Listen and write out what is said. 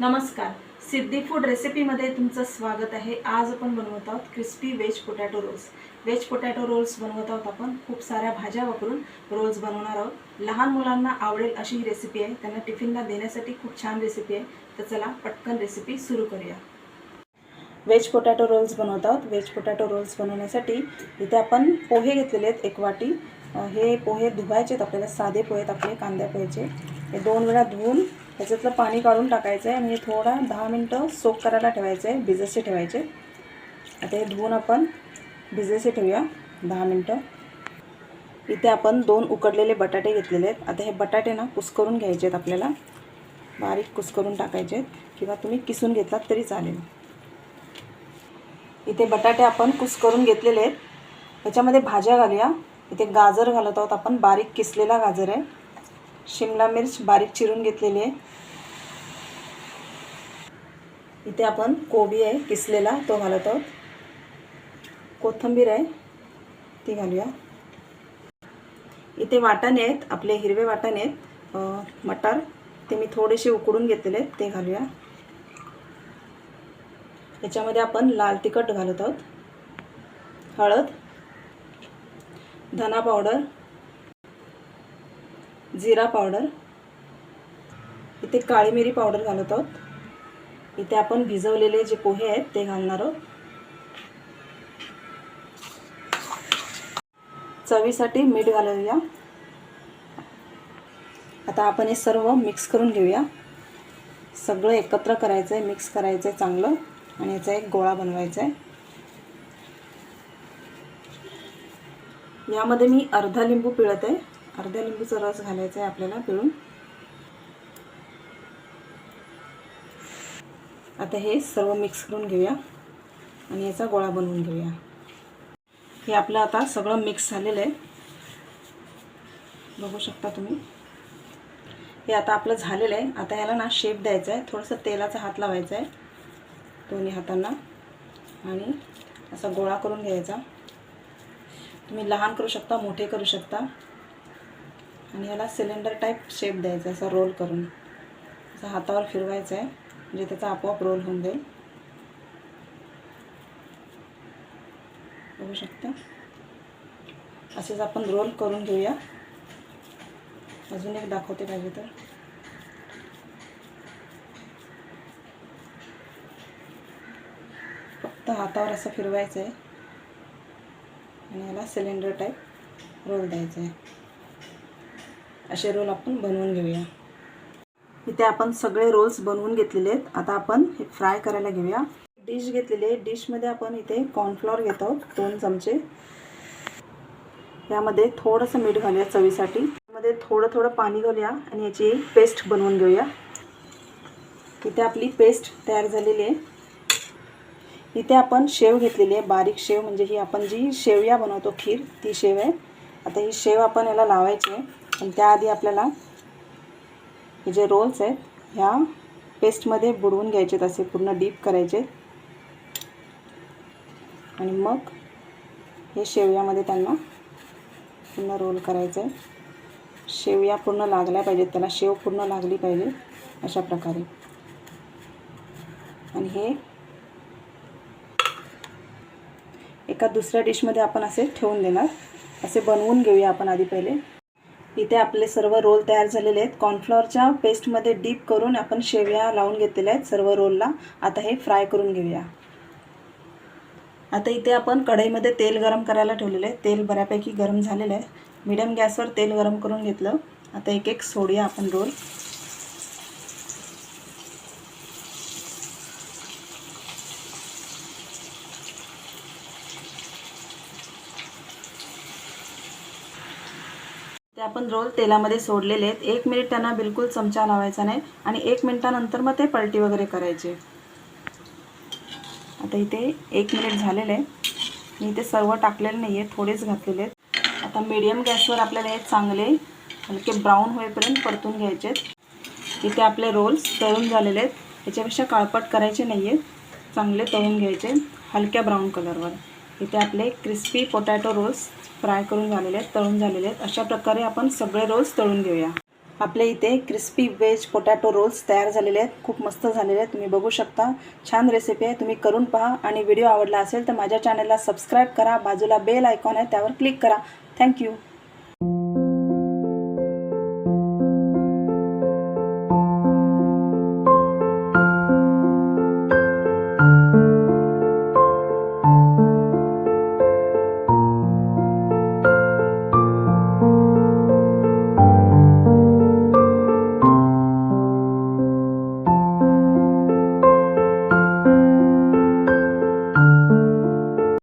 नमस्कार. सिद्धी फूड रेसिपीमध्ये तुमचं स्वागत आहे. आज आपण बनवत आहोत crispy veg potato rolls veg potato rolls बनवत आहोत आपण. खूप साऱ्या भाज्या वापरून रोल्स बनवणार आहोत. लहान मुलांना आवडेल अशी ही रेसिपी आहे. त्यांना टिफिनला देण्यासाठी खूप छान रेसिपी आहे. तर चला पटकन रेसिपी सुरू करूया. वेज पोटॅटो रोल्स बनवत आहोत. वेज पोटॅटो रोल्स बनवण्यासाठी इथे आपण पोहे घेतलेले आहेत एक वाटी. हे पोहे धुवायचे आहेत. आपल्याला साधे पोहे आहेत. आपले कांद्या पोहेचे हे दोन वेळा धुवून त्याच्यातलं पाणी काढून टाकायचं आहे आणि हे थोडा दहा मिनटं सोक करायला ठेवायचं आहे भिजसे ठेवायचे आता हे धुवून आपण भिजेसे ठेवूया दहा मिनटं. इथे आपण दोन उकडलेले बटाटे घेतलेले आहेत. आता हे बटाटे ना कुस्करून घ्यायचे आहेत आपल्याला. बारीक कुसकरून टाकायचे आहेत. किंवा तुम्ही किसून घेतलात तरी चालेल. इथे बटाटे आपण कुस्करून घेतलेले आहेत. त्याच्यामध्ये भाज्या घालूया. इथे गाजर घालत आहोत आपण. बारीक किसलेला गाजर आहे. शिमला मिर्च बारीक चिरून घेतलेली आहे. इथे आपण कोबी आहे किसलेला तो घालत आहोत. कोथिंबीर आहे ती घालूया. इथे वाटाणे आहेत आपले हिरवे वाटाणे आहेत मटार. ते मी थोडेसे उकडून घेतलेले आहेत ते घालूया. याच्यामध्ये आपण लाल तिखट घालत आहोत. हळद धना पावडर जिरा पावडर. इथे काळी मिरी पावडर घालत आहोत. इथे आपण भिजवलेले जे पोहे आहेत ते घालणार आहोत. चवीसाठी मीठ घालूया. आता आपण हे सर्व मिक्स करून घेऊया. सगळं एकत्र करायचं आहे मिक्स करायचं आहे चांगलं. आणि याचा एक गोळा बनवायचा आहे यामध्ये मी अर्धा लिंबू पिळत आहे अर्ध्या लिंबूचा रस घालायचा आहे आपल्याला पिळून. आता हे सर्व मिक्स करून घेऊया आणि याचा गोळा बनवून घेऊया. हे आपलं आता सगळं मिक्स झालेलं आहे. बघू शकता तुम्ही. हे आता आपलं झालेलं आहे. आता याला ना शेप द्यायचा आहे. थोडंसं तेलाचा हात लावायचा आहे. दोन्ही हातांना. आणि असा गोळा करून घ्यायचा. तुम्ही लहान करू शकता मोठे करू शकता. आणि याला सिलेंडर टाईप शेप द्यायचा असा रोल करून. असा हातावर फिरवायचा आहे म्हणजे त्याचा आपोआप रोल होऊन जाईल. बघू शकता? असेच आपण रोल करून घेऊया. अजून एक दाखवते पाहिजे तर. फक्त हातावर असं फिरवायचं आहे. आणि याला सिलेंडर टाईप रोल द्यायचं आहे. असे रोल आपण बनवून घेऊया. इथे आपण सगळे रोल्स बनवून घेतलेले आहेत. आता आपण हे फ्राय करायला घेऊया. डिश घेतलेली आहे. डिशमध्ये आपण इथे कॉर्नफ्लॉर घेत आहोत. दोन चमचे. यामध्ये थोडंसं मीठ घालूया चवीसाठी. यामध्ये थोडं थोडं पाणी घालूया आणि याची पेस्ट बनवून घेऊया. इथे आपली पेस्ट तयार झालेली आहे. इथे आपण शेव घेतलेली आहे. बारीक शेव म्हणजे ही आपण जी शेवया बनवतो खीर ती शेव आहे. आता ही शेव आपण याला लावायची आहे. पण त्याआधी आपल्याला हे जे रोल्स आहेत ह्या पेस्टमध्ये बुडवून घ्यायचे आहेत असे पूर्ण डीप करायचे आणि मग हे शेवयामध्ये त्यांना पूर्ण रोल करायचं आहे शेवया पूर्ण लागल्या पाहिजेत त्याला शेव पूर्ण लागली पाहिजे अशा प्रकारे. आणि हे एका दुसऱ्या डिशमध्ये आपण असे ठेवून देणार. असे बनवून घेऊया आपण आधी पहिले. इथे आपले सर्व रोल तयार झालेले आहेत. कॉर्नफ्लॉवरच्या पेस्टमध्ये डीप करून आपण शेवया लावून घेतलेल्या आहेत सर्व रोलला आता हे फ्राय करून घेऊया. आता इथे आपण कढईमध्ये तेल गरम करायला ठेवलेलं आहे. तेल बऱ्यापैकी गरम झालेलं आहे. मिडियम गॅसवर तेल गरम करून घेतलं. आता एक एक सोडूया आपण रोल ते आपण रोल तेलामध्ये सोडलेले आहेत. एक मिनिट त्यांना बिलकुल चमचा लावायचा नाही आणि एक मिनिटानंतर मग ते पलटी वगैरे करायचे. आता इथे एक मिनिट झालेलं आहे. मी इथे सर्व टाकलेले नाही आहे थोडेच घातलेले आहेत. आता मीडियम गॅसवर आपल्याला हे चांगले हलके ब्राऊन होईपर्यंत परतून घ्यायचे आहेत. इथे आपले रोल्स तळून झालेले आहेत. याच्यापेक्षा काळपट करायचे नाही आहेत चांगले तळून घ्यायचे. हलक्या ब्राऊन कलरवर इथे आपले क्रिस्पी पोटॅटो रोल्स फ्राय करून झालेले आहेत तळून झालेले आहेत. अशा प्रकारे आपण सगळे रोल्स तळून घेऊया. आपल्या इथे क्रिस्पी वेज पोटॅटो रोल्स तयार झालेले आहेत. खूप मस्त झालेले आहेत. तुम्ही बघू शकता. छान रेसिपी आहे. तुम्ही करून पहा. आणि व्हिडिओ आवडला असेल तर माझ्या चॅनलला सबस्क्राईब करा. बाजूला बेल आयकॉन आहे त्यावर क्लिक करा. थँक्यू